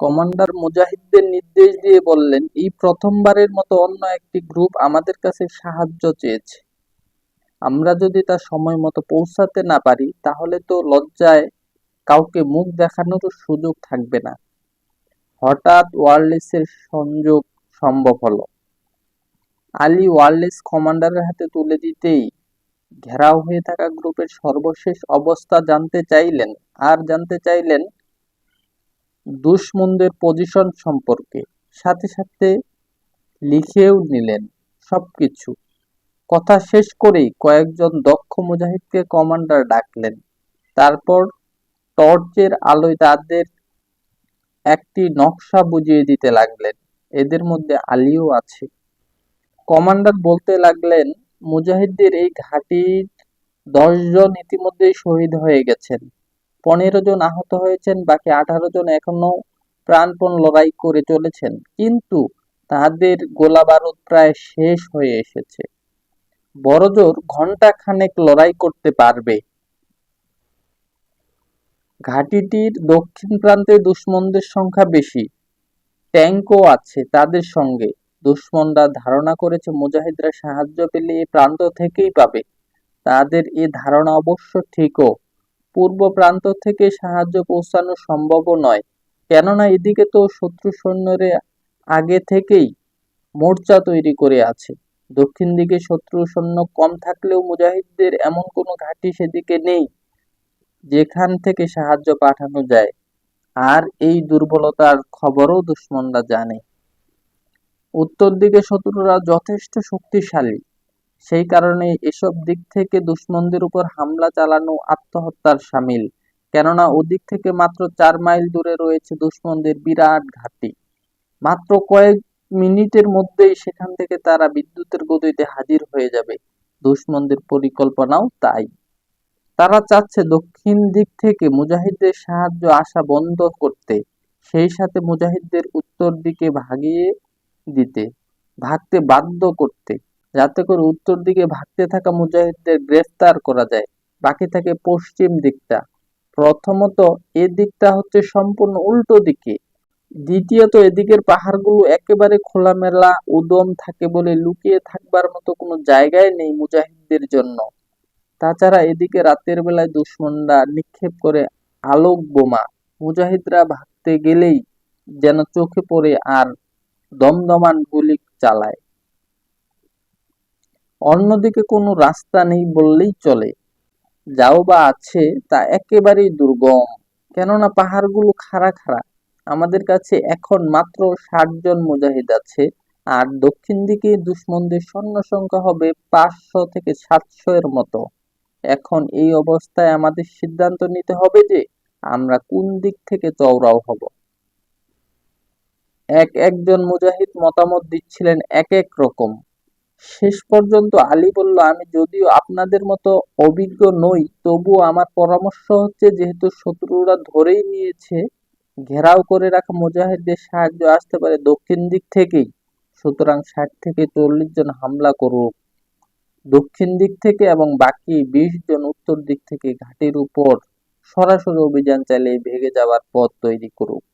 Commander মুজাহিদদের নির্দেশ দিয়ে বললেন, এই প্রথমবারের মতো অন্য একটি গ্রুপ আমাদের কাছে সাহায্য চেয়েছে। আমরা যদি তা সময় মতো পৌঁছাতে না পারি তাহলে তো লজ্জায় কাউকে মুখ দেখানোর সুযোগ থাকবে না। হঠাৎ ওয়ারলেসের সংযোগ সম্ভব হলো। আলী ওয়ারলেস কমান্ডারের হাতে তুলে দিতেই ঘেরাও হয়ে থাকা গ্রুপের সর্বশেষ অবস্থা জানতে চাইলেন আর জানতে চাইলেন দুশমনদের পজিশন সম্পর্কে সাথে সাথে লিখেও নিলেন সবকিছু। কথা শেষ করেই কয়েকজন দক্ষ মুজাহিদকে কমান্ডার ডাকলেন। তারপর টর্চের আলোয় তাদের একটি নকশা বুঝিয়ে দিতে লাগলেন। এদের মধ্যে আলীও আছে। কমান্ডার বলতে লাগলেন, মুজাহিদদের এই ঘাঁটির দশজন ইতিমধ্যেই শহীদ হয়ে গেছেন। পনেরো জন আহত হয়েছেন, বাকি আঠারো জন এখনও প্রাণপণ লড়াই করে চলেছেন। কিন্তু তাদের গোলা বারুদ প্রায় শেষ হয়ে এসেছে। বড়জোর ঘণ্টা খানেক লড়াই করতে পারবে। ঘাঁটিটির দক্ষিণ প্রান্তে দুশ্মনদের সংখ্যা বেশি। ট্যাঙ্কও আছে তাদের সঙ্গে। দুশ্মনরা ধারণা করেছে মুজাহিদরা সাহায্য পেলে এই প্রান্ত থেকেই পাবে। তাদের এ ধারণা অবশ্য ঠিকও। পূর্ব প্রান্ত থেকে সাহায্য পৌঁছানো সম্ভব নয়। কেননা এদিকে তো শত্রু সৈন্যরে আগে থেকেই মোর্চা তৈরি করে আছে। দক্ষিণ দিকে শত্রু সৈন্য কম থাকলেও মুজাহিদদের এমন কোনো ঘাঁটি সেদিকে নেই যেখান থেকে সাহায্য পাঠানো যায়। আর এই দুর্বলতার খবরও দুশ্মনরা জানে। উত্তর দিকে শত্রুরা যথেষ্ট শক্তিশালী। সেই কারণে এসব দিক থেকে দুশ্মনদের উপর হামলা চালানো, আত্মহত্যার সামিল। কেননা ওদিক থেকে মাত্র চার মাইল দূরে রয়েছে দুশ্মনদের বিরাট ঘাঁটি। মাত্র কয়েক মিনিটের মধ্যেই সেখান থেকে তারা বিদ্যুতের গতিতে হাজির হয়ে যাবে। দুশ্মনদের পরিকল্পনাও তাই। তারা চাচ্ছে দক্ষিণ দিক থেকে মুজাহিদদের সাহায্য আসা বন্ধ করতে, সেই সাথে মুজাহিদদের উত্তর দিকে ভাগিয়ে দিতে, ভাগতে বাধ্য করতে। যাতে করে উত্তর দিকে ভাগতে থাকা মুজাহিদদের গ্রেফতার করা যায়। বাকি থাকে পশ্চিম দিকটা। প্রথমত এ দিকটা হচ্ছে সম্পূর্ণ উল্টো দিকে। দ্বিতীয়ত এদিকের পাহাড়গুলো একেবারে খোলামেলা, উদম থাকে বলে লুকিয়ে থাকবার মতো কোনো জায়গায় নেই মুজাহিদদের জন্য। তাছাড়া এদিকে রাতের বেলায় দুশ্মনরা নিক্ষেপ করে আলোক বোমা। মুজাহিদরা ভাগতে গেলেই যেন চোখে পড়ে আর দমদমান গুলি চালায়। অন্যদিকে কোনো রাস্তা নেই বললেই চলে। যাও বা আছে, তা একেবারেই দুর্গম। কেননা পাহাড়গুলো খাড়া খাড়া। আমাদের কাছে এখন মাত্র ষাট জন মুজাহিদ আছে, আর দক্ষিণ দিকে দুশ্মনদের সৈন্য সংখ্যা হবে পাঁচশো থেকে সাতশো এর মতো। এখন এই অবস্থায় আমাদের সিদ্ধান্ত নিতে হবে যে আমরা কোন দিক থেকে চওড়াও হব। এক একজন মুজাহিদ মতামত দিচ্ছিলেন এক এক রকম। শেষ পর্যন্ত আলী বলল, আমি যদিও আপনাদের মতো অভিজ্ঞ নই, তবুও আমার পরামর্শ হচ্ছে যেহেতু শত্রুরা ধরেই নিয়েছে, ঘেরাও করে রাখা মুজাহিদদের সাহায্য আসতে পারে দক্ষিণ দিক থেকেই। সুতরাং ষাট থেকে চল্লিশ জন হামলা করুক। দক্ষিণ দিক থেকে এবং বাকি বিশ জন উত্তর দিক থেকে ঘাটির উপর সরাসরি অভিযান চালিয়ে ভেঙে যাওয়ার পথ তৈরি করুক।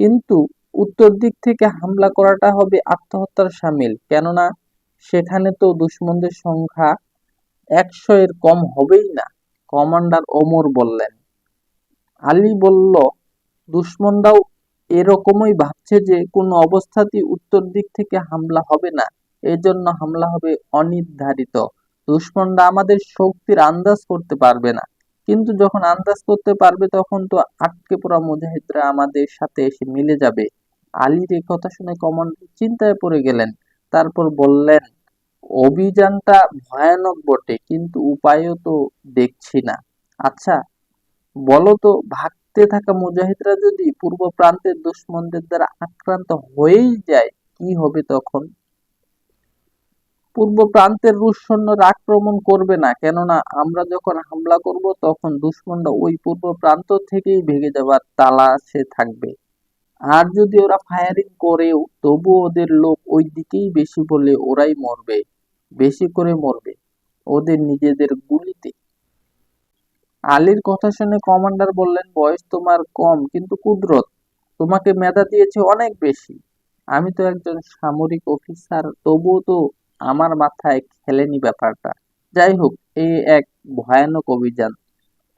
কিন্তু উত্তর দিক থেকে হামলা করাটা হবে আত্মহত্যার সামিল, কেননা সেখানে তো দুশ্মনদের সংখ্যা একশো এর কম হবেই না, কমান্ডার ওমর বললেন। আলী বলল, দুশ্মনরাও এরকমই ভাবছে যে কোনো অবস্থাতেই উত্তর দিক থেকে হামলা হবে না। এজন্য হামলা হবে অনির্ধারিত। দুশ্মনরা আমাদের শক্তির আন্দাজ করতে পারবে না। কিন্তু যখন আন্দাজ করতে পারবে, তখন তো আটকে পড়া মুজাহিদরা আমাদের সাথে এসে মিলে যাবে। আলীর এই কথা শুনে কমান্ডার চিন্তায় পড়ে গেলেন। তারপর বললেন, অভিযানটা ভয়ানক বটে, কিন্তু উপায়ও তো দেখছি না। আচ্ছা বলো তো, ভাগতে থাকা মুজাহিদরা যদি পূর্ব প্রান্তের দুশ্মনদের দ্বারা আক্রান্ত হয়েই যায়, কি হবে তখন? পূর্ব প্রান্তের রুশ সৈন্যরা আক্রমণ করবে না, কেননা আমরা যখন হামলা করব, তখন দুশ্মনরা ওই পূর্ব প্রান্ত থেকেই ভেঙে যাবার তালাশে থাকবে। আর যদি ওরা ফায়ারিং করেও তবু ওদের লোক ওই দিকেই বেশি বলে ওরাই মরবে, বেশি করে মরবে, ওদের নিজেদের গুলিতে। আলীর কথা শুনে কমান্ডার বললেন, বয়স তোমার কম, কিন্তু কুদরত, তোমাকে মেধা দিয়েছে অনেক বেশি। আমি তো একজন সামরিক অফিসার তবুও তো আমার মাথায় খেলেনি ব্যাপারটা। যাই হোক এই এক ভয়ানক অভিযান।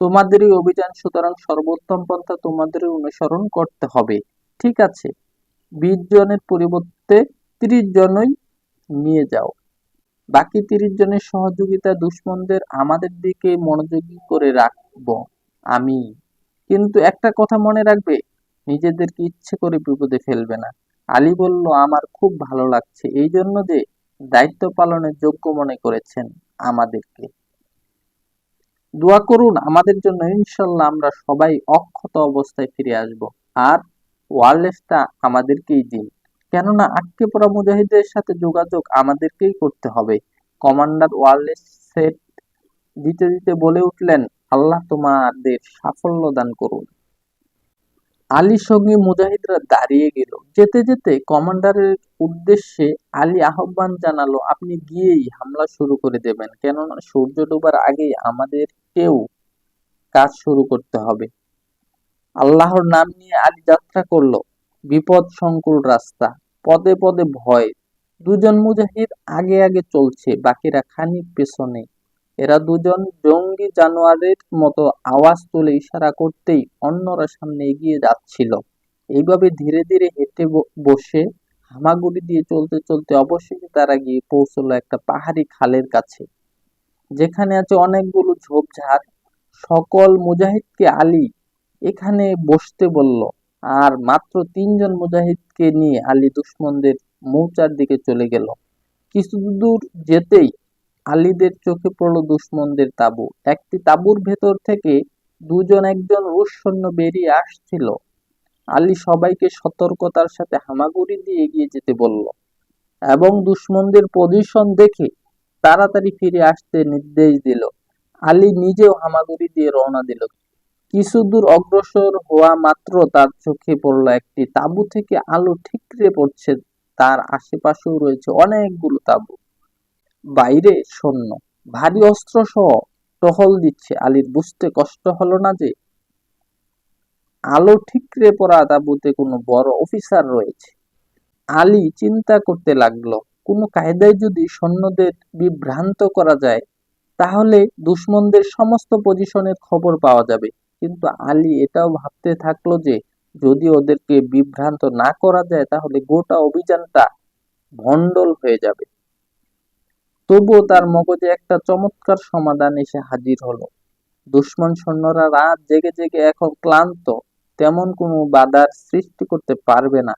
তোমাদেরই অভিযান সুতরাং সর্বোত্তম পন্থা তোমাদেরই অনুসরণ করতে হবে। ঠিক আছে। বিশ জনের পরিবর্তে ত্রিশ জনই নিয়ে যাও। বাকি তিরিশ জনের সহযোগিতা দুশ্মনদের আমাদের দিকে মনোযোগী করে রাখব আমি। কিন্তু একটা কথা মনে রাখবে, নিজেদেরকে ইচ্ছে করে বিপদে ফেলবে না। আলী বলল, আমার খুব ভালো লাগছে এই জন্য যে দায়িত্ব পালনের যোগ্য মনে করেছেন আমাদেরকে। দোয়া করুন, আমাদের জন্য ইনশাল্লাহ আমরা সবাই অক্ষত অবস্থায় ফিরে আসব। আর ওয়ারলেসটা আমাদেরকেই দিন। কেননা আটকে পড়া মুজাহিদের সাথে যোগাযোগ আমাদেরকেই করতে হবে। কমান্ডার ওয়ারলেস সেট দিতে দিতে বলে উঠলেন, আল্লাহ তোমাদের সাফল্য দান করুন। আলীর সঙ্গে মুজাহিদরা দাঁড়িয়ে গেল। যেতে যেতে কমান্ডারের উদ্দেশ্যে আলী আহ্বান জানালো, আপনি গিয়েই হামলা শুরু করে দেবেন। কেননা সূর্য ডোবার আগেই আমাদেরকেও কাজ শুরু করতে হবে। আল্লাহর নাম নিয়ে আলী যাত্রা করল। বিপদ সংকুল রাস্তা, পদে পদে ভয়। দুজন মুজাহিদ আগে আগে চলছে, বাকিরা খানিক পেছনে। এরা দুজন জঙ্গি জানোয়ারের মতো আওয়াজ তুলে ইশারা করতেই অন্যরা সামনে এগিয়ে যাচ্ছিল। এইভাবে ধীরে ধীরে হেঁটে বসে হামাগুড়ি দিয়ে চলতে চলতে অবশেষে তারা গিয়ে পৌঁছলো একটা পাহাড়ি খালের কাছে, যেখানে আছে অনেকগুলো ঝোপঝাড়। সকল মুজাহিদকে আলী এখানে বসতে বলল, আর মাত্র তিনজন মুজাহিদকে নিয়ে আলী দুশ্মনদের মৌচার দিকে চলে গেল। কিছু দূর যেতেই আলীদের চোখে পড়ল দুশ্মনদের তাঁবু। একটি তাঁবুর ভেতর থেকে দুজন একজন রুশ সৈন্য বেরিয়ে আসছিল। আলী সবাইকে সতর্কতার সাথে হামাগুড়ি দিয়ে এগিয়ে যেতে বলল এবং দুশ্মনদের পজিশন দেখে তাড়াতাড়ি ফিরে আসতে নির্দেশ দিল। আলী নিজেও হামাগুড়ি দিয়ে রওনা দিল। কিছু দূর অগ্রসর হওয়া মাত্র তার চোখে পড়ল একটি তাঁবু থেকে আলো ঠিকরে পড়ছে, তার আশেপাশেও রয়েছে অনেকগুলো তাঁবু। বাইরে সৈন্য ভারী অস্ত্র সহ টহল দিচ্ছে আলীর। বুঝতে কষ্ট হলো না যে আলো ঠিকরে পড়া তাঁবুতে কোনো বড় অফিসার রয়েছে। আলী চিন্তা করতে লাগল, কোনো কায়দায় যদি সৈন্যদের বিভ্রান্ত করা যায়, তাহলে দুশ্মনদের সমস্ত পজিশনের খবর পাওয়া যাবে। কিন্তু আলী এটাও ভাবতে থাকল যে, যদি ওদেরকে বিভ্রান্ত না করা যায়, তাহলে গোটা অভিযানটা ভণ্ডল হয়ে যাবে। তবুও তার মগজে একটা চমৎকার সমাধান এসে হাজির হলো। দুশ্মন সৈন্যরা রাত জেগে জেগে এখন ক্লান্ত, তেমন কোনো বাধার সৃষ্টি করতে পারবে না।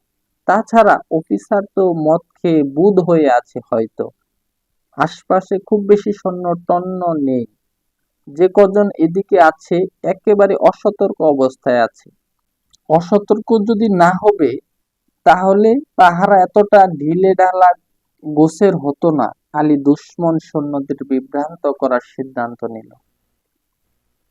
তাছাড়া অফিসার তো মদ খেয়ে বুধ হয়ে আছে হয়তো। আশপাশে খুব বেশি সৈন্য টন্য নেই। যে কজন এদিকে আছে, একেবারে অসতর্ক অবস্থায় আছে। অসতর্ক যদি না হবে, তাহলে পাহারা এতটা ঢিলে ঢালা গোছের হতো না। আলী দুশ্মন সৈন্যদের বিভ্রান্ত করার সিদ্ধান্ত নিল।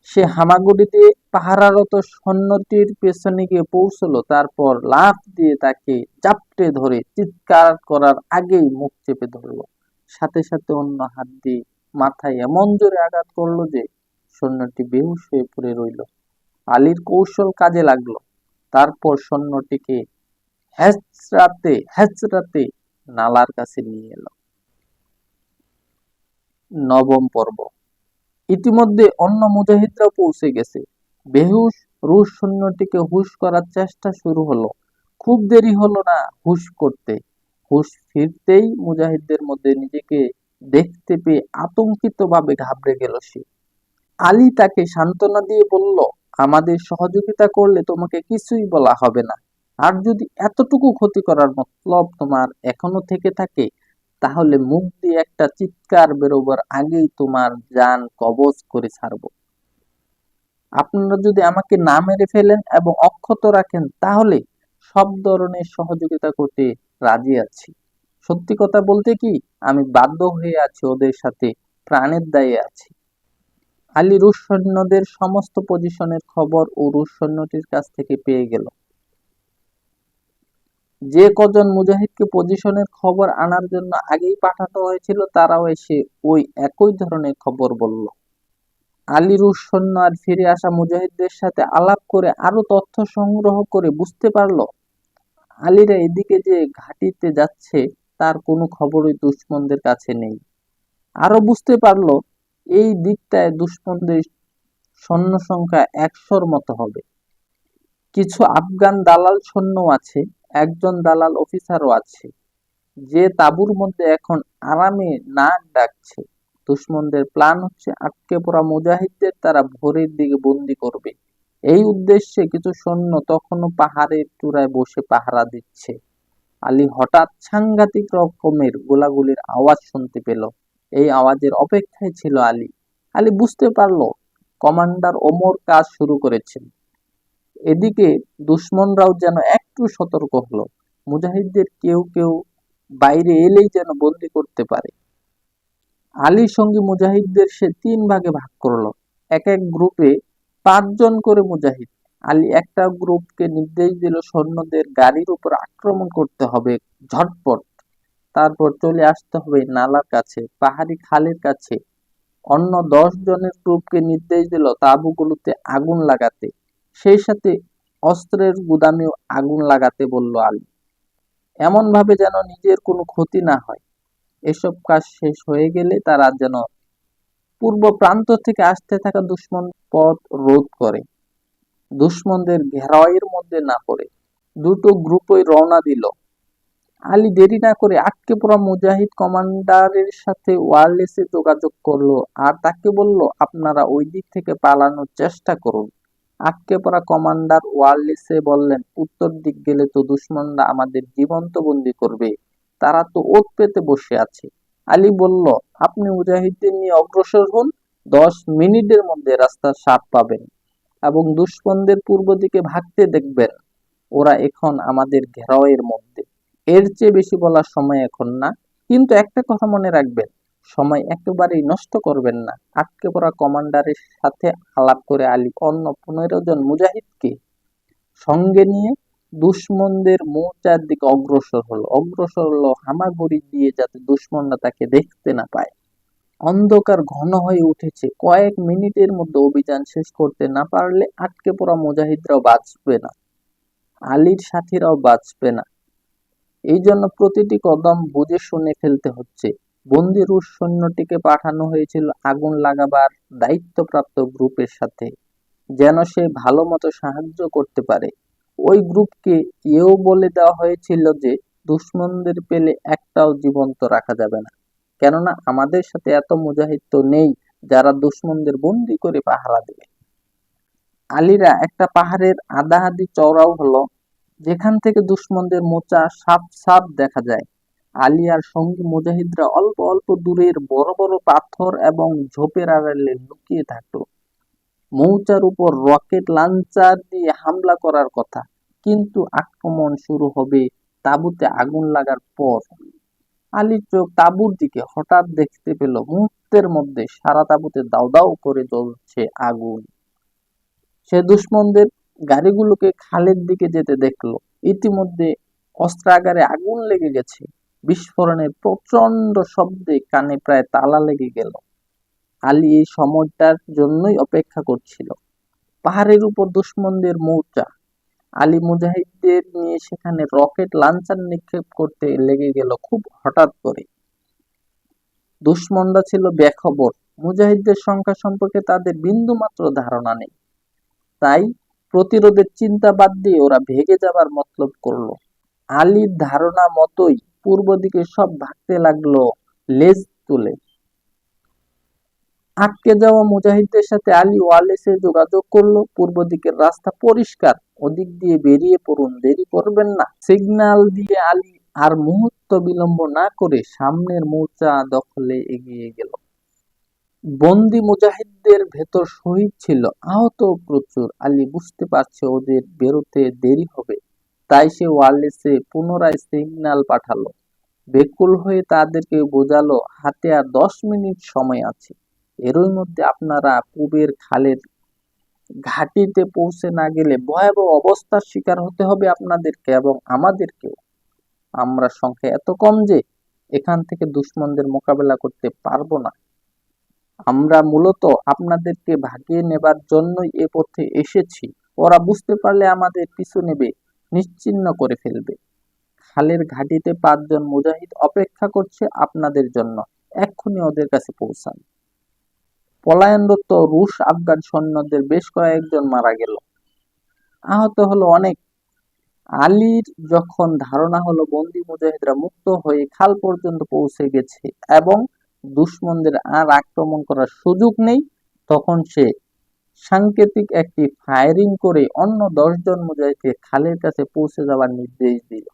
সে হামাগুড়ি দিয়ে পাহারারত সৈন্যটির পেছনে গিয়ে পৌঁছলো, তারপর লাফ দিয়ে তাকে চাপটে ধরে চিৎকার করার আগেই মুখ চেপে ধরল। সাথে সাথে অন্য হাত দিয়ে মাথায় এমন জোরে আঘাত করল যে সৈন্যটি বেহুশ হয়ে পড়ে রইল। আলীর কৌশল কাজে লাগল। তারপর সৈন্যটিকে হ্যাচরাতে হ্যাচরাতে নালার কাছে নিয়ে এলো। নবম পর্ব। ইতিমধ্যে অন্য মুজাহিদরাও পৌঁছে গেছে। বেহুশ রুশ সৈন্যটিকে হুশ করার চেষ্টা শুরু হলো। খুব দেরি হলো না হুশ করতে। হুশ ফিরতেই মুজাহিদদের মধ্যে নিজেকে দেখতে পেয়ে আতঙ্কিত ভাবে ঘাবড়ে গেল সে। আলী তাকে সান্ত্বনা দিয়ে বলল, আমাদের সহযোগিতা করলে তোমাকে কিছুই বলা হবে না। আর যদি এতটুকু ক্ষতি করার মতলব তোমার এখনও থেকে থাকে, তাহলে মুখ দিয়ে একটা চিৎকার বেরোবার আগেই তোমার যান কবজ করে ছাড়ব। আপনারা যদি আমাকে না মেরে ফেলেন এবং অক্ষত রাখেন, তাহলে সব ধরনের সহযোগিতা করতে রাজি আছি। সত্যি কথা বলতে কি, আমি বাধ্য হয়ে আছি ওদের সাথে, প্রাণের দায়ে আছি। আলী রুশ সৈন্যদের সমস্ত পজিশনের খবর ও রুশ সৈন্যটির কাছ থেকে পেয়ে গেল। যে কজন মুজাহিদকে পজিশনের খবর আনার জন্য আগেই পাঠানো হয়েছিল, তারাও এসে ওই একই ধরনের খবর বলল। আলীরুর সৈন্য আর ফিরে আসা মুজাহিদদের সাথে আলাপ করে আরও তথ্য সংগ্রহ করে বুঝতে পারল, আলীরা এদিকে যে ঘাঁটিতে যাচ্ছে তার কোনো খবরই দুশ্মনদের কাছে নেই। আরও বুঝতে পারল, এই দিকটায় দুশ্মনদের সৈন্য সংখ্যা একশোর মতো হবে। কিছু আফগান দালাল সৈন্য আছে, একজন দালাল অফিসারও আছে, যে তাঁবুর মধ্যে এখন আরামে না ডাকছে। দুশ্মনদের প্ল্যান হচ্ছে আটকে পড়া মুজাহিদদের তারা ভোরের দিকে বন্দি করবে। এই উদ্দেশ্যে কিছু সৈন্য তখনও পাহাড়ের চূড়ায় বসে পাহারা দিচ্ছে। আলী হঠাৎ সাংঘাতিক রকমের গোলাগুলির আওয়াজ শুনতে পেল। এই আওয়াজের অপেক্ষায় ছিল আলী। আলী বুঝতে পারল, কমান্ডার ওমর কাজ শুরু করেছেন। এদিকে দুশ্মনরাও যেন একটু সতর্ক হলো। মুজাহিদদের কেউ কেউ বাইরে এলেই যেন বন্দি করতে পারে। আলীর সঙ্গে মুজাহিদদের সে তিন ভাগে ভাগ করল। এক এক গ্রুপে পাঁচজন করে মুজাহিদ। আলী একটা গ্রুপকে নির্দেশ দিল সৈন্যদের গাড়ির উপর আক্রমণ করতে হবে, ঝটপট। তারপর চলে আসতে হবে নালার কাছে, পাহাড়ি খালের কাছে। অন্য দশ জনের গ্রুপকে নির্দেশ দিল তাঁবুগুলোতে আগুন লাগাতে। সেই সাথে অস্ত্রের গুদামেও আগুন লাগাতে বলল আলী। এমন ভাবে যেন নিজের কোনো ক্ষতি না হয়। এসব কাজ শেষ হয়ে গেলে তারা যেন পূর্ব প্রান্ত থেকে আসতে থাকা দুশ্মন পথ রোধ করে। দুশ্মনদের ঘেরাওয়ের মধ্যে না পড়ে দুটো গ্রুপই রওনা দিল। আলী দেরি না করে আটকে পড়া মুজাহিদ কমান্ডারের সাথে ওয়ারলেসে যোগাযোগ করল আর তাকে বলল, আপনারা ওই দিক থেকে পালানোর চেষ্টা করুন। আটকে পড়া কমান্ডার ওয়ারলেসে বললেন, উত্তর দিক গেলে তো দুশ্মনরা আমাদের জীবন্ত বন্দি করবে, তারা তো ওত পেতে বসে আছে। আলী বলল, আপনি মুজাহিদদের নিয়ে অগ্রসর হন, দশ মিনিটের মধ্যে রাস্তার সাপ পাবেন। এবং দুশ্মনদের পূর্ব দিকে ভাগতে দেখবেন, ওরা এখন আমাদের ঘেরাওয়ের মধ্যে। এর চেয়ে বেশি বলার সময় এখন না। কিন্তু একটা কথা মনে রাখবেন, সময় একেবারেই নষ্ট করবেন না। আটকে পড়া কমান্ডারের সাথে আলাপ করে আলী, অন্য পনেরো জন মুজাহিদকে সঙ্গে নিয়ে দুশ্মনদের মৌচার দিকে অগ্রসর হলো। অগ্রসর হলো হামাগুড়ি দিয়ে যাতে দুশ্মনরা তাকে দেখতে না পায়। অন্ধকার ঘন হয়ে উঠেছে। কয়েক মিনিটের মধ্যে অভিযান শেষ করতে না পারলে আটকে পড়া মুজাহিদরাও বাঁচবে না। আলীর সাথীরাও বাঁচবে না। এই জন্য প্রতিটি কদম বুঝে শুনে ফেলতে হচ্ছে। বন্দি রুশ সৈন্যটিকে পাঠানো হয়েছিল আগুন লাগাবার দায়িত্বপ্রাপ্ত গ্রুপের সাথে, যেন সে ভালো মতো সাহায্য করতে পারে। ওই গ্রুপকে এও বলে দেওয়া হয়েছিল যে, দুশ্মনদের পেলে একটাও জীবন্ত রাখা যাবে না। কেননা আমাদের সাথে এত মুজাহিদ তো নেই যারা দুশ্মনদের বন্দি করে পাহারা দেবে। আলীরা একটা পাহাড়ের আদাহাদি চওড়াও হলো, যেখান থেকে দুশ্মনদের মোচা সাপ সাপ দেখা যায়। আলী আর সঙ্গী মুজাহিদরা অল্প অল্প দূরের বড় বড় পাথর এবং ঝোপের আড়ালে লুকিয়ে থাকতো। মৌচার উপর রকেট লাঞ্চার দিয়ে হামলা করার কথা, কিন্তু আক্রমণ শুরু হবে তাঁবুতে আগুন লাগার পর। আলীর চোখ তাঁবুর দিকে হঠাৎ দেখতে পেল মুহূর্তের মধ্যে সারা তাঁবুতে দাও দাও করে জ্বলছে আগুন। সে দুশ্মনদের গাড়িগুলোকে খালের দিকে যেতে দেখল। ইতিমধ্যে অস্ত্রাগারে আগুন লেগে গেছে। বিস্ফোরণের প্রচণ্ড শব্দে কানে প্রায় তালা লেগে গেল। আলী এই সময়টার জন্যই অপেক্ষা করছিল। পাহাড়ের উপর দুশ্মনদের মৌচা আলী মুজাহিদদের নিয়ে সেখানে রকেট লাঞ্চার নিক্ষেপ করতে লেগে গেল খুব হঠাৎ করে। দুশ্মনরা ছিল বেখবর। মুজাহিদদের সংখ্যা সম্পর্কে তাদের বিন্দু মাত্র ধারণা নেই। তাই প্রতিরোধের চিন্তা বাদ দিয়ে ওরা ভেগে যাবার মতলব করল। আলীর ধারণা মতোই পূর্ব দিকে সব ভাগতে লাগল লেজ তুলে। আটকে যাওয়া মুজাহিদদের সাথে আলী ওয়ালেসে যোগাযোগ করল। পূর্ব দিকের রাস্তা পরিষ্কার। ওদিক দিয়ে বেরিয়ে পড়ুন, দেরি করবেন না। সিগনাল দিয়ে আলী আর মুহূর্ত বিলম্ব না করে সামনের মৌচা দখলে এগিয়ে গেল। বন্দি মুজাহিদদের ভেতর শহীদ ছিল, আহত প্রচুর। আলী বুঝতে পারছে ওদের বেরোতে দেরি হবে, তাই সে ওয়ারলেসে পুনরায় সিগন্যাল পাঠালো। বেকুল হয়ে তাদেরকে বোঝালো, হাতে আর দশ মিনিট সময় আছে। এরই মধ্যে আপনারা পূবের খালের ঘাটিতে পৌঁছে না গেলে ভয়াবহ অবস্থার শিকার হতে হবে আপনাদেরকে এবং আমাদেরকেও আমরা সংখ্যা এত কম যে এখান থেকে দুশ্মনদের মোকাবেলা করতে পারব না। আমরা মূলত আপনাদেরকে ভাগিয়ে নেবার জন্যই এ পথে এসেছি। ওরা বুঝতে পারলে আমাদের পিছু নেবে নিশ্চিহ্ন করে ফেলবে। খালের ঘাটিতে পাঁচজন মুজাহিদ অপেক্ষা করছে আপনাদের জন্য। এক্ষুনি ওদের কাছে পৌঁছান। পলায়নরত রুশ আফগান সৈন্যদের বেশ কয়েকজন মারা গেল। আহত হলো অনেক। আলীর যখন ধারণা হলো বন্দি মুজাহিদরা মুক্ত হয়ে খাল পর্যন্ত পৌঁছে গেছে এবং দুশ্মনদের আর আক্রমণ করার সুযোগ নেই, তখন সে সাংকেতিক একটি ফায়ারিং করে অন্য দশজন মুজাহিদকে খালের কাছে পৌঁছে যাওয়ার নির্দেশ দিল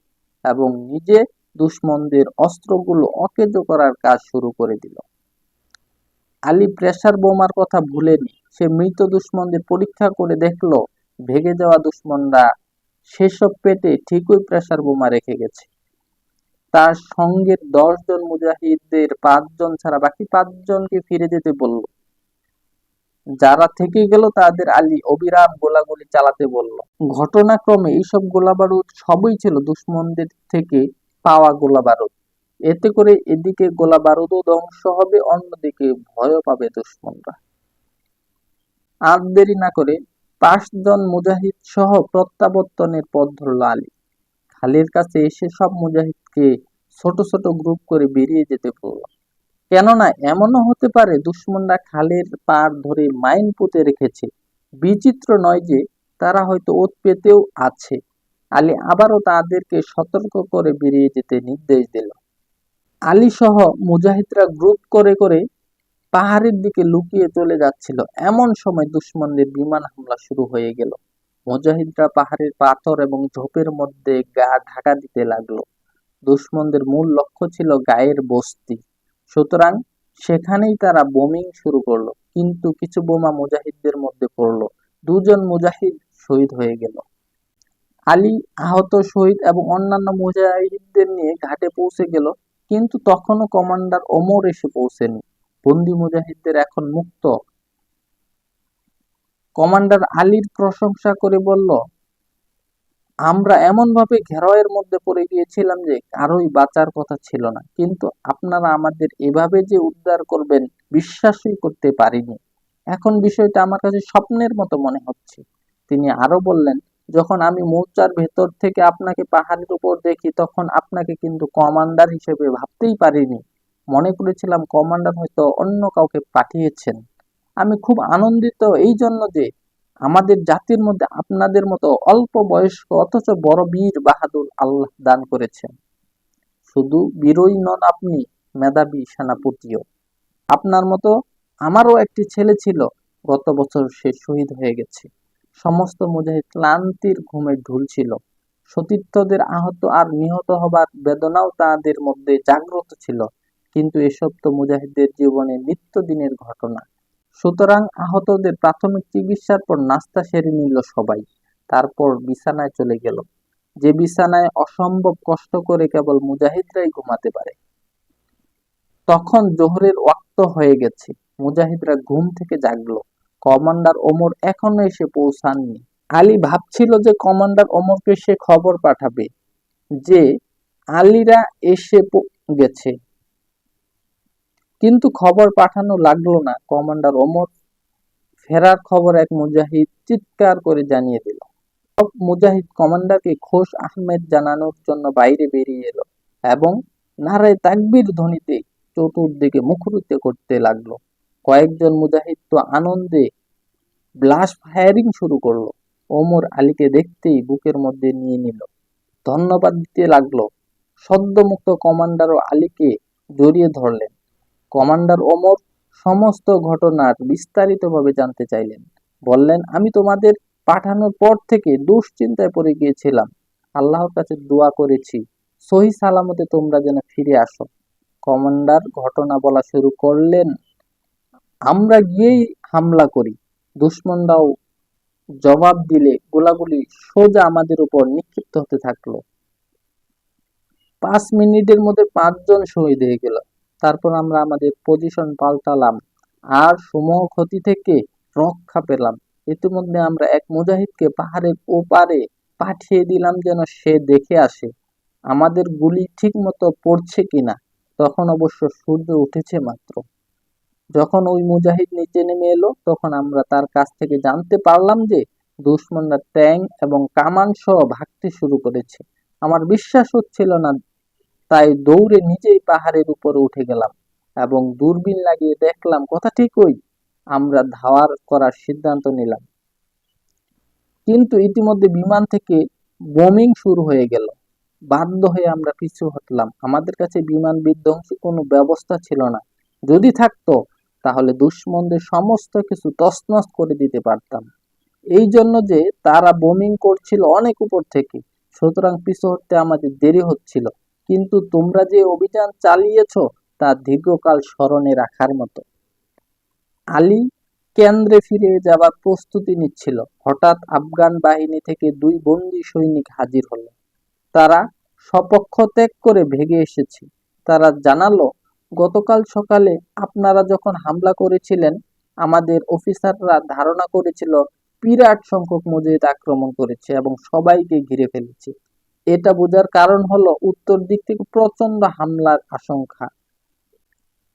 এবং নিজে দুশ্মনদের অস্ত্রগুলো অকেজ করার কাজ শুরু করে দিল। আলী প্রেসার বোমার কথা ভুলেনি। সে মৃত দুশ্মনদের পরীক্ষা করে দেখল ভেগে যাওয়া দুশ্মনরা সেসব পেটে ঠিকই প্রেসার বোমা রেখে গেছে। তার সঙ্গে দশজন মুজাহিদদের পাঁচজন ছাড়া বাকি পাঁচজনকে ফিরে যেতে বলল। যারা থেকে গেল তাদের আলী অবিরাম গোলাগুলি চালাতে বলল। ঘটনাক্রমে এইসব গোলাবারুদ সবই ছিল দুশ্মনদের থেকে পাওয়া গোলাবারুদ। এতে করে এদিকে গোলাবারুদও ধ্বংস হবে, অন্যদিকে ভয়ও পাবে দুশ্মনরা। আর দেরি না করে পাঁচজন মুজাহিদ সহ প্রত্যাবর্তনের পথ ধরল আলী। খালের কাছে এসে সব মুজাহিদকে ছোট ছোট গ্রুপ করে বেরিয়ে যেতে বলল, কেননা এমনও হতে পারে দুশ্মনরা খালের পার ধরে মাইন পুঁতে রেখেছে। বিচিত্র নয় যে তারা হয়তো ওত পেতেও আছে। আলী আবারও তাদেরকে সতর্ক করে বেরিয়ে যেতে নির্দেশ দিল। আলী সহ মুজাহিদরা গ্রুপ করে করে পাহাড়ের দিকে লুকিয়ে চলে যাচ্ছিল। এমন সময় দুশ্মনদের বিমান হামলা শুরু হয়ে গেল। মুজাহিদরা পাহাড়ের পাথর এবং ঝোপের মধ্যে গা ঢাকা দিতে লাগল। দুশ্মনদের মূল লক্ষ্য ছিল গায়ের বস্তি। সুতরাং সেখানেই তারা বোমিং শুরু করল। কিন্তু কিছু বোমা মুজাহিদদের মধ্যে পড়ল। দুজন মুজাহিদ শহীদ হয়ে গেল। আলী আহত শহীদ এবং অন্যান্য মুজাহিদদের নিয়ে ঘাটে পৌঁছে গেল। কিন্তু তখনও কমান্ডার ওমর এসে পৌঁছেনি। বন্দি মুজাহিদদের এখন মুক্ত। কমান্ডার আলীর প্রশংসা করে বলল, আমরা এমনভাবে ঘেরাওয়ের মধ্যে পড়ে গিয়েছিলাম যে কারোই বাঁচার কথা ছিল না। কিন্তু আপনারা আমাদের এভাবে যে উদ্ধার করবেন, বিশ্বাসই করতে পারিনি। এখন বিষয়টা আমার কাছে স্বপ্নের মতো মনে হচ্ছে। তিনি আরও বললেন যখন আমি মৌচার ভেতর থেকে আপনাকে পাহাড়ের উপর দেখি, তখন আপনাকে কিন্তু কমান্ডার হিসেবে ভাবতেই পারিনি। মনে করেছিলাম কমান্ডার হয়তো অন্য কাউকে পাঠিয়েছেন। আমি খুব আনন্দিত এই জন্য যে আমাদের জাতির মধ্যে আপনাদের মতো অল্প বয়স্ক অথচ বড় বীর বাহাদুর আল্লাহ দান করেছেন। শুধু বীরই নন, আপনি মেধাবী সেনাপতিও। আপনার মতো আমারও একটি ছেলে ছিল, গত বছর সে শহীদ হয়ে গেছে। সমস্ত মুজাহিদ ক্লান্তির ঘুমে ঢুলছিল। সতীর্থদের আহত আর নিহত হবার বেদনাও তাদের মধ্যে জাগ্রত ছিল। কিন্তু এসব তো মুজাহিদদের জীবনে নিত্যদিনের ঘটনা। সুতরাং আহতদের প্রাথমিক চিকিৎসার পর নাস্তা সেরে নিল সবাই। তারপর বিছানায় চলে গেল। যে বিছানায় অসম্ভব কষ্ট করে কেবল মুজাহিদরাই ঘুমাতে পারে। তখন জোহরের ওয়াক্ত হয়ে গেছে। মুজাহিদরা ঘুম থেকে জাগলো। কমান্ডার ওমর এখনও এসে পৌঁছাননি। আলী ভাবছিল যে কমান্ডার ওমরকে সে খবর পাঠাবে, যে আলীরা এসে গেছে। কিন্তু খবর পাঠানো লাগল না। কমান্ডার ওমর ফেরার খবর এক মুজাহিদ চিৎকার করে জানিয়ে দিল। মুজাহিদ কমান্ডারকে খোশ আহমেদ জানানোর জন্য বাইরে বেরিয়ে এলো এবং নারায় তাকবির ধ্বনিতে চতুর্দিকে মুখরিত করতে লাগল। কয়েকজন মুজাহিদ তো আনন্দে ব্লাশ ফায়ারিং শুরু করল। ওমর আলীকে দেখতেই বুকের মধ্যে নিয়ে নিল। ধন্যবাদ দিতে লাগল। সদ্যমুক্ত কমান্ডারও আলীকে জড়িয়ে ধরলেন। কমান্ডার ওমর সমস্ত ঘটনার বিস্তারিতভাবে জানতে চাইলেন। বললেন, আমি তোমাদের পাঠানোর পর থেকে দুশ্চিন্তায় পড়ে গিয়েছিলাম। আল্লাহর কাছে দোয়া করেছি। সহি সালামতে তোমরা যেন ফিরে আসো। কমান্ডার ঘটনা বলা শুরু করলেন। আমরা গিয়েই হামলা করি। দুশ্মনরাও জবাব দিলে গোলাগুলি সোজা আমাদের উপর নিক্ষিপ্ত হতে থাকল। পাঁচ মিনিটের মধ্যে পাঁচজন শহীদ হয়ে গেল। তারপর আমরা আমাদের পজিশন পাল্টালাম। আর সমূহ ক্ষতি থেকে রক্ষা পেলাম। ইতিমধ্যে আমরা এক মুজাহিদকে পাহাড়ের ওপারে পাঠিয়ে দিলাম যেন সে দেখে আসে, আমাদের গুলি ঠিক মতো পড়ছে কিনা। তখন অবশ্য সূর্য উঠেছে মাত্র। যখন ওই মুজাহিদ নিচে নেমে এলো, তখন আমরা তার কাছ থেকে জানতে পারলাম যে দুশ্মনরা ট্যাঙ্ক এবং কামান সহ ভাগতে শুরু করেছে। আমার বিশ্বাস হচ্ছিল না, তাই দৌড়ে নিজেই পাহাড়ের উপরে উঠে গেলাম এবং দূরবীন লাগিয়ে দেখলাম, কথা ঠিকই আমরা ধাওয়ার করার সিদ্ধান্ত নিলাম। কিন্তু ইতিমধ্যে বিমান থেকে বোমিং শুরু হয়ে গেল। বাধ্য হয়ে আমরা পিছু হটলাম। আমাদের কাছে বিমান বিধ্বংসী কোনো ব্যবস্থা ছিল না। যদি থাকতো তাহলে দুশ্মনদের সমস্ত কিছু তছনছ করে দিতে পারতাম। এই জন্য যে তারা বোমিং করছিল অনেক উপর থেকে, সুতরাং পিছু হতে আমাদের দেরি হচ্ছিল। কিন্তু তোমরা যে অভিযান চালিয়েছ, তা দীর্ঘকাল স্মরণে রাখার মতো। আলী কেন্দ্রে ফিরে যাবার প্রস্তুতি নিচ্ছিল। হঠাৎ আফগান বাহিনী থেকে দুই বন্দী সৈনিক হাজির হলো। তারা সপক্ষ ত্যাগ করে ভেগে এসেছে। তারা জানালো গতকাল সকালে আপনারা যখন হামলা করেছিলেন, আমাদের অফিসাররা ধারণা করেছিল বিরাট সংখ্যক মুজাহিদ আক্রমণ করেছে এবং সবাইকে ঘিরে ফেলেছে। এটা বোঝার কারণ হলো উত্তর দিক থেকে প্রচণ্ড হামলার আশঙ্কা।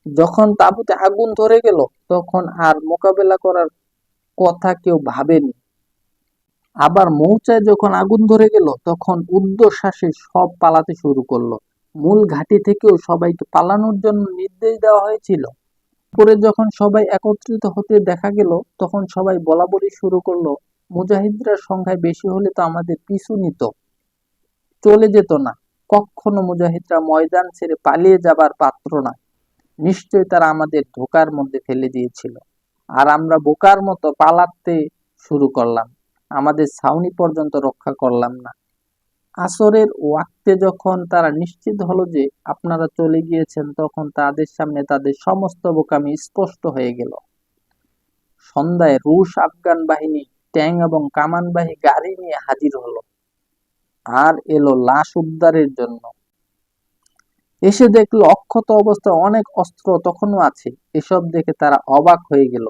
যখন তাঁবুতে আগুন ধরে গেল, তখন আর মোকাবেলা করার কথা কেউ ভাবেনি। আবার মৌচায় যখন আগুন ধরে গেল, তখন উর্ধ্বশ্বাসে সব পালাতে শুরু করল। মূল ঘাঁটি থেকেও সবাইকে পালানোর জন্য নির্দেশ দেওয়া হয়েছিল। পরে যখন সবাই একত্রিত হতে দেখা গেল, তখন সবাই বলা বলি শুরু করল, মুজাহিদরা সংখ্যায় বেশি হলে তো আমাদের পিছু নিত। চলে যেত না। কখনো মুজাহিদরা ময়দান ছেড়ে পালিয়ে যাবার পাত্র না। নিশ্চয় তারা আমাদের ধোকার মধ্যে ফেলে দিয়েছিল। আর আমরা বোকার মতো পালাতে শুরু করলাম। আমাদের ছাউনি পর্যন্ত রক্ষা করলাম না। আসরের ওয়াক্তে যখন তারা নিশ্চিত হলো যে আপনারা চলে গিয়েছেন, তখন তাদের সামনে তাদের সমস্ত বোকামি স্পষ্ট হয়ে গেল। সন্ধ্যায় রুশ আফগান বাহিনী, ট্যাং এবং কামানবাহী গাড়ি নিয়ে হাজির হলো। আর এলো লাশ উদ্ধারের জন্য। এসে দেখল অক্ষত অবস্থায় অনেক অস্ত্র তখনও আছে। এসব দেখে তারা অবাক হয়ে গেল।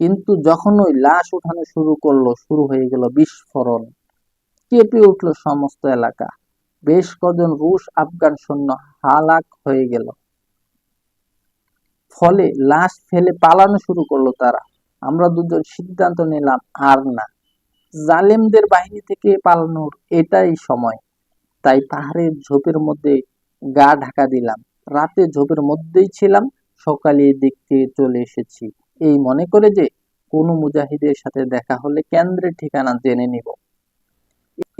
কিন্তু যখন ওই লাশ উঠানো শুরু করল, শুরু হয়ে গেল বিস্ফোরণ। কেঁপে উঠল সমস্ত এলাকা। বেশ কজন রুশ, আফগান সৈন্য হালাক হয়ে গেল। ফলে লাশ ফেলে পালানো শুরু করল তারা। আমরা দুজন সিদ্ধান্ত নিলাম, আর না। জালেমদের বাহিনী থেকে পালানোর এটাই সময়। তাই পাহাড়ের ঝোপের মধ্যে গা ঢাকা দিলাম। রাতে ঝোপের মধ্যেই ছিলাম, সকালে দেখতে চলে এসেছি। এই মনে করে যে কোনো মুজাহিদের সাথে দেখা হলে কেন্দ্রের ঠিকানা জেনে নিব।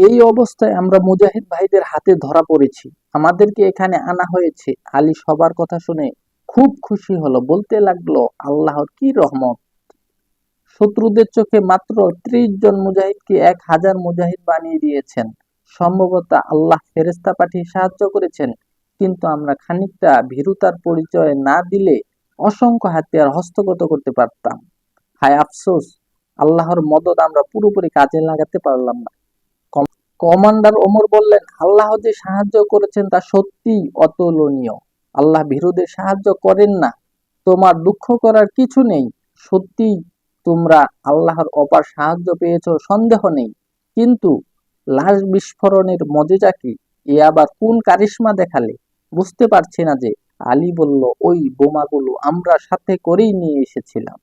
এই অবস্থায় আমরা মুজাহিদ ভাইদের হাতে ধরা পড়েছি। আমাদেরকে এখানে আনা হয়েছে। আলী সবার কথা শুনে খুব খুশি হলো। বলতে লাগল, আল্লাহর কি রহমত? শত্রুদের চোখে মাত্র ত্রিশ জন মুজাহিদকে এক হাজার মুজাহিদ বানিয়ে দিয়েছেন। সম্ভবত আল্লাহ ফেরেস্তা পাঠিয়ে সাহায্য করেছেন। কিন্তু আমরা খানিকটা ভীরুতার পরিচয় না দিলে অসংখ্য হাতিয়ার হস্তগত করতে পারতাম। হায় আফসোস, আল্লাহর মদত আমরা পুরোপুরি কাজে লাগাতে পারলাম না। কমান্ডার ওমর বললেন, আল্লাহ যে সাহায্য করেছেন তা সত্যি অতুলনীয়। আল্লাহ ভীরুদের সাহায্য করেন না। তোমার দুঃখ করার কিছু নেই। সত্যি তোমরা আল্লাহর অপার সাহায্য পেয়েছ, সন্দেহ নেই। কিন্তু লাশ বিস্ফোরণের মজেজা কি এ আবার কোন কারিশ্মা দেখালে? বুঝতে পারছি না যে আলী বলল, ওই বোমাগুলো আমরা সাথে করেই নিয়ে এসেছিলাম।